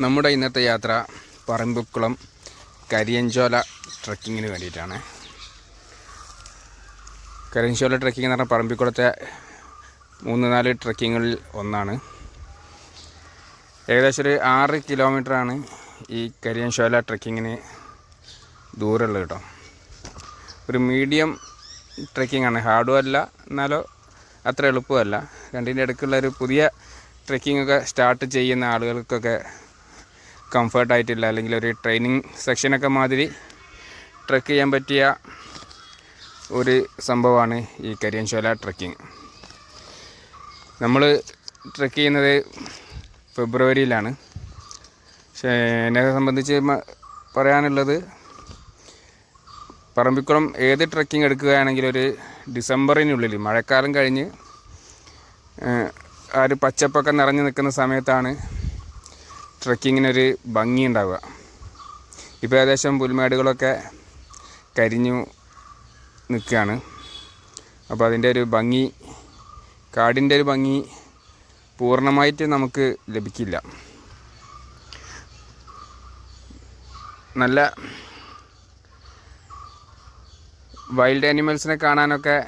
നമ്മുടെ ഇന്നത്തെ യാത്ര പറമ്പുക്കുളം കരിയഞ്ചോല ട്രക്കിങ്ങിന് വേണ്ടിയിട്ടാണ്. കരിയഞ്ചോല ട്രക്കിംഗ് എന്ന് പറഞ്ഞാൽ പറമ്പിക്കുളത്തെ മൂന്ന് നാല് ട്രക്കിങ്ങുകളിൽ ഒന്നാണ്. ഏകദേശം ഒരു ആറ് കിലോമീറ്ററാണ് ഈ കരിയൻശോല ട്രക്കിങ്ങിന് ദൂരമുള്ളത് കേട്ടോ. ഒരു മീഡിയം ട്രക്കിംഗ് ആണ് ഹാർഡും അല്ല എന്നാലോ അത്ര എളുപ്പമല്ല. രണ്ടിന്റെ ഇടയ്ക്കുള്ള ഒരു പുതിയ ട്രക്കിംഗ് ഒക്കെ സ്റ്റാർട്ട് ചെയ്യുന്ന ആളുകൾക്കൊക്കെ കംഫർട്ടായിട്ടില്ല. അല്ലെങ്കിൽ ഒരു ട്രെയിനിങ് സെക്ഷനൊക്കെ മാതിരി ട്രക്ക് ചെയ്യാൻ പറ്റിയ ഒരു സംഭവമാണ് ഈ കരിയൻശോല ട്രക്കിംഗ് നമ്മൾ ട്രക്ക് ചെയ്യുന്നത് ഫെബ്രുവരിയിലാണ്. പക്ഷേ എന്നെ സംബന്ധിച്ച് പറയാനുള്ളത് പറമ്പിക്കുളം ഏത് ട്രക്കിംഗ് എടുക്കുകയാണെങ്കിൽ ഒരു ഡിസംബറിനുള്ളിൽ മഴക്കാലം കഴിഞ്ഞ് ആ ഒരു പച്ചപ്പൊക്കെ നിറഞ്ഞു നിൽക്കുന്ന സമയത്താണ് ട്രക്കിങ്ങിനൊരു ഭംഗി ഉണ്ടാവുക ഇപ്പോൾ ഏകദേശം പുൽമേടുകളൊക്കെ കരിഞ്ഞു നിൽക്കുകയാണ്. അപ്പോൾ അതിന്റെ ഒരു ഭംഗി കാടിന്റെ ഒരു ഭംഗി പൂർണമായിട്ട് നമുക്ക് ലഭിക്കില്ല. നല്ല വൈൽഡ് ആനിമൽസിനെ കാണാനൊക്കെ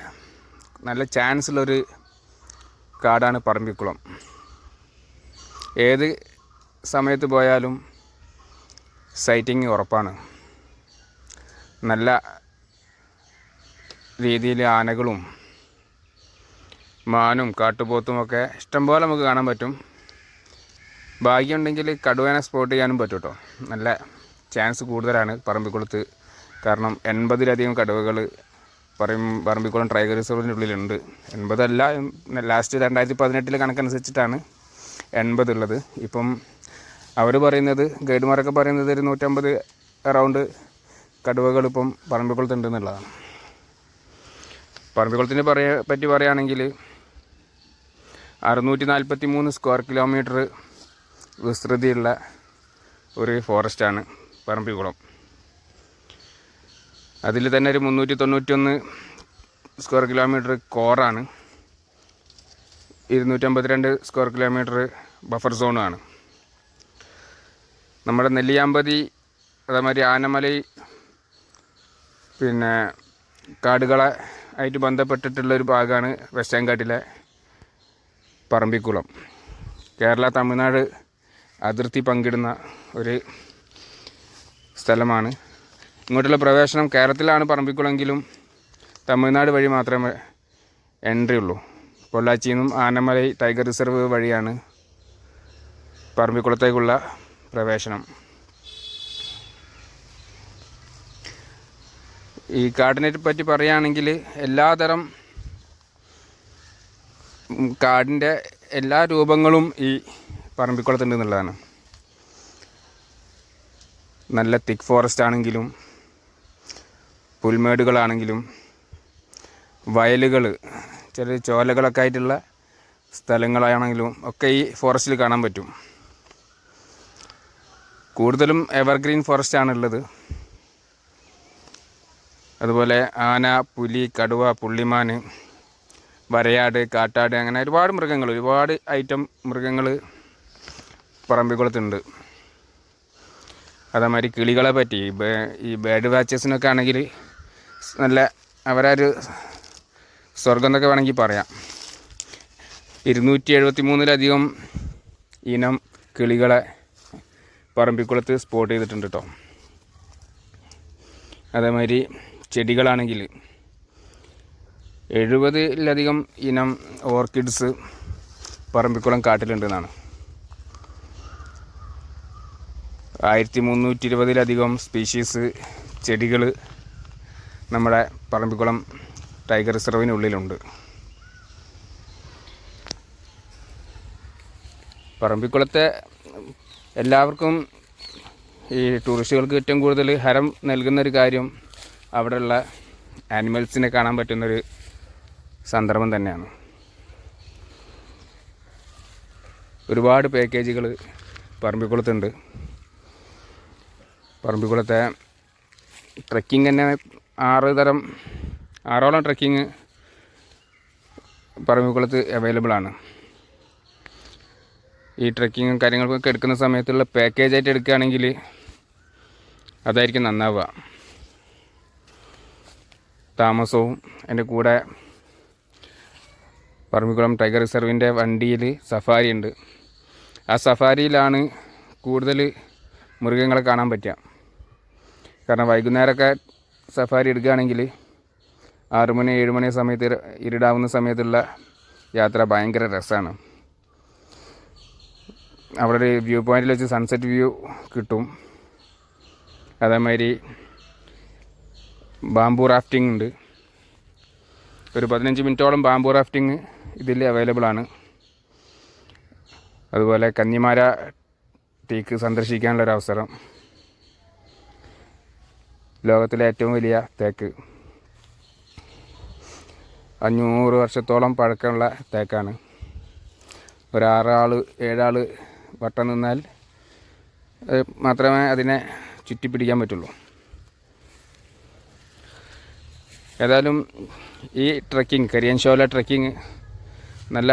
നല്ല ചാൻസ് ഉള്ളൊരു കാടാണ് പറമ്പിക്കുളം. ഏത് സമയത്ത് പോയാലും സൈറ്റിങ് ഉറപ്പാണ്. നല്ല രീതിയിൽ ആനകളും മാനും കാട്ടുപോത്തുമൊക്കെ ഇഷ്ടംപോലെ നമുക്ക് കാണാൻ പറ്റും. ഭാഗ്യമുണ്ടെങ്കിൽ കടുവേനെ സ്പോട്ട് ചെയ്യാനും പറ്റും കേട്ടോ നല്ല ചാൻസ് കൂടുതലാണ് പറമ്പിക്കുളത്ത്. കാരണം എൺപതിലധികം കടുവകൾ പറയും പറമ്പിക്കുളം ടൈഗർ റിസർവിന്റെ ഉള്ളിലുണ്ട്. എൺപതല്ല ലാസ്റ്റ് രണ്ടായിരത്തി പതിനെട്ടിലെ കണക്കനുസരിച്ചിട്ടാണ് എൺപതുള്ളത്. ഇപ്പം അവർ പറയുന്നത് ഗൈഡുമാരൊക്കെ പറയുന്നത് ഒരു നൂറ്റമ്പത് അറൗണ്ട് കടുവകൾ ഇപ്പം പറമ്പിക്കുളത്തുണ്ട് എന്നുള്ളതാണ്. പറമ്പിക്കുളത്തിനെ പറയാ പറ്റി പറയുകയാണെങ്കിൽ അറുന്നൂറ്റി നാൽപ്പത്തി മൂന്ന് സ്ക്വയർ കിലോമീറ്റർ വിസ്തൃതിയുള്ള ഒരു ഫോറസ്റ്റാണ് പറമ്പിക്കുളം അതിൽ തന്നെ ഒരു മുന്നൂറ്റി തൊണ്ണൂറ്റൊന്ന് സ്ക്വയർ കിലോമീറ്റർ കോറാണ് ഇരുന്നൂറ്റമ്പത്തിരണ്ട് സ്ക്വയർ കിലോമീറ്റർ ബഫർ സോണുമാണ് നമ്മുടെ നെല്ലിയാമ്പതി അതേമാതിരി ആനമലൈ പിന്നെ കാടുകളെ ആയിട്ട് ബന്ധപ്പെട്ടിട്ടുള്ളൊരു ഭാഗമാണ് വെസ്റ്റേൻകാട്ടിലെ പറമ്പിക്കുളം. കേരള തമിഴ്നാട് അതിർത്തി പങ്കിടുന്ന ഒരു സ്ഥലമാണ്. ഇങ്ങോട്ടുള്ള പ്രവേശനം കേരളത്തിലാണ് പറമ്പിക്കുളമെങ്കിലും തമിഴ്നാട് വഴി മാത്രമേ എൻട്രി ഉള്ളൂ. പൊള്ളാച്ചിയിൽ നിന്നും ആനമലൈ ടൈഗർ റിസർവ് വഴിയാണ് പറമ്പിക്കുളത്തേക്കുള്ള പ്രവേശനം. ഈ കാടിനെ പറ്റി പറയുകയാണെങ്കിൽ എല്ലാതരം കാടിന്റെ എല്ലാ രൂപങ്ങളും ഈ പറമ്പിക്കുളത്തുണ്ട് എന്നുള്ളതാണ്. നല്ല തിക്ക് ഫോറസ്റ്റ് ആണെങ്കിലും പുൽമേടുകളാണെങ്കിലും വയലുകൾ ചെറിയ ചോലകളൊക്കെ ആയിട്ടുള്ള സ്ഥലങ്ങളാണെങ്കിലും ഒക്കെ ഈ ഫോറസ്റ്റിൽ കാണാൻ പറ്റും. കൂടുതലും എവർഗ്രീൻ ഫോറസ്റ്റ് ഉള്ളത് അതുപോലെ ആന പുലി കടുവ പുള്ളിമാൻ വരയാട് കാട്ടാട് അങ്ങനെ ഒരുപാട് മൃഗങ്ങൾ ഒരുപാട് ഐറ്റം മൃഗങ്ങൾ പറമ്പിക്കുളത്തുണ്ട് അതേമാതിരി കിളികളെ പറ്റി ഈ ബേഡ് വാച്ചസിനൊക്കെ ആണെങ്കിൽ നല്ല അവരൊരു സ്വർഗം എന്നൊക്കെ വേണമെങ്കിൽ പറയാം. ഇരുന്നൂറ്റി എഴുപത്തി മൂന്നിലധികം ഇനം കിളികളെ പറമ്പിക്കുളത്ത് സ്പോട്ട് ചെയ്തിട്ടുണ്ട് കേട്ടോ അതേമാതിരി ചെടികളാണെങ്കിൽ എഴുപതിലധികം ഇനം ഓർക്കിഡ്സ് പറമ്പിക്കുളം കാട്ടിലുണ്ടെന്നാണ്. ആയിരത്തി മുന്നൂറ്റി ഇരുപതിലധികം സ്പീഷീസ് ചെടികൾ നമ്മുടെ പറമ്പിക്കുളം ടൈഗർ റിസർവിനുള്ളിലുണ്ട് പറമ്പിക്കുളത്തെ എല്ലാവർക്കും ഈ ടൂറിസ്റ്റുകൾക്ക് ഏറ്റവും കൂടുതൽ ഹരം നൽകുന്ന ഒരു കാര്യം അവിടെയുള്ള ആനിമൽസിനെ കാണാൻ പറ്റുന്നൊരു സന്ദർഭം തന്നെയാണ്. ഒരുപാട് പാക്കേജുകൾ പറമ്പിക്കുളത്തുണ്ട്. പറമ്പിക്കുളത്തെ ട്രക്കിംഗ് തന്നെ ആറ് തരം ആറോളം ട്രക്കിങ് പറമ്പിക്കുളത്ത് അവൈലബിൾ ആണ്. ഈ ട്രക്കിങ്ങും കാര്യങ്ങൾക്കൊക്കെ എടുക്കുന്ന സമയത്തുള്ള പാക്കേജ് ആയിട്ട് എടുക്കുകയാണെങ്കിൽ അതായിരിക്കും നന്നാവുക. താമസവും എന്റെ കൂടെ പറമ്പിക്കുളം ടൈഗർ റിസർവിന്റെ വണ്ടിയിൽ സഫാരി ഉണ്ട്. ആ സഫാരിയിലാണ് കൂടുതൽ മൃഗങ്ങളെ കാണാൻ പറ്റുക. കാരണം വൈകുന്നേരമൊക്കെ സഫാരി എടുക്കുകയാണെങ്കിൽ ആറ് മണി മണി സമയത്ത് ഇരുടാവുന്ന സമയത്തുള്ള യാത്ര ഭയങ്കര രസമാണ്. അവിടെ ഒരു വ്യൂ പോയിന്റിൽ വെച്ച് സൺസെറ്റ് വ്യൂ കിട്ടും. അതേമാതിരി ബാംബു റാഫ്റ്റിംഗ് ഉണ്ട്. ഒരു പതിനഞ്ച് മിനിറ്റോളം ബാംബു റാഫ്റ്റിംഗ് ഇതിൽ അവൈലബിൾ ആണ്. അതുപോലെ കന്നിമാര ടീക്ക് സന്ദർശിക്കാനുള്ള ഒരു അവസരം. ലോകത്തിലെ ഏറ്റവും വലിയ തേക്ക്. അഞ്ഞൂറ് വർഷത്തോളം പഴക്കമുള്ള തേക്കാണ്. ഒരാറാൾ ഏഴാൾ വട്ടം നിന്നാൽ മാത്രമേ അതിനെ ചുറ്റിപ്പിടിക്കാൻ പറ്റുള്ളൂ. ഏതായാലും ഈ ട്രക്കിംഗ് കരിയൻശോല ട്രക്കിംഗ് നല്ല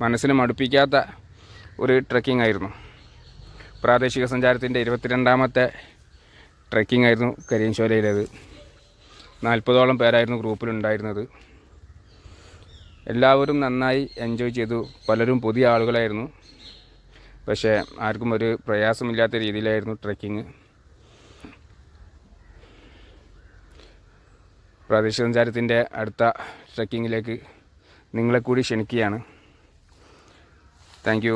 മനസ്സിന് മടുപ്പിക്കാത്ത ഒരു ട്രക്കിംഗ് ആയിരുന്നു. പ്രാദേശിക സഞ്ചാരത്തിന്റെ ഇരുപത്തിരണ്ടാമത്തെ ട്രക്കിംഗ് ആയിരുന്നു കരിയൻശോലയിലേത് നാൽപ്പതോളം പേരായിരുന്നു ഗ്രൂപ്പിലുണ്ടായിരുന്നത് എല്ലാവരും നന്നായി എൻജോയ് ചെയ്തു. പലരും പുതിയ ആളുകളായിരുന്നു. പക്ഷേ ആർക്കും ഒരു പ്രയാസമില്ലാത്ത രീതിയിലായിരുന്നു ട്രക്കിങ് പ്രാദേശിക സഞ്ചാരത്തിന്റെ അടുത്ത ട്രക്കിങ്ങിലേക്ക് നിങ്ങളെ കൂടി ക്ഷണിക്കുകയാണ്. താങ്ക്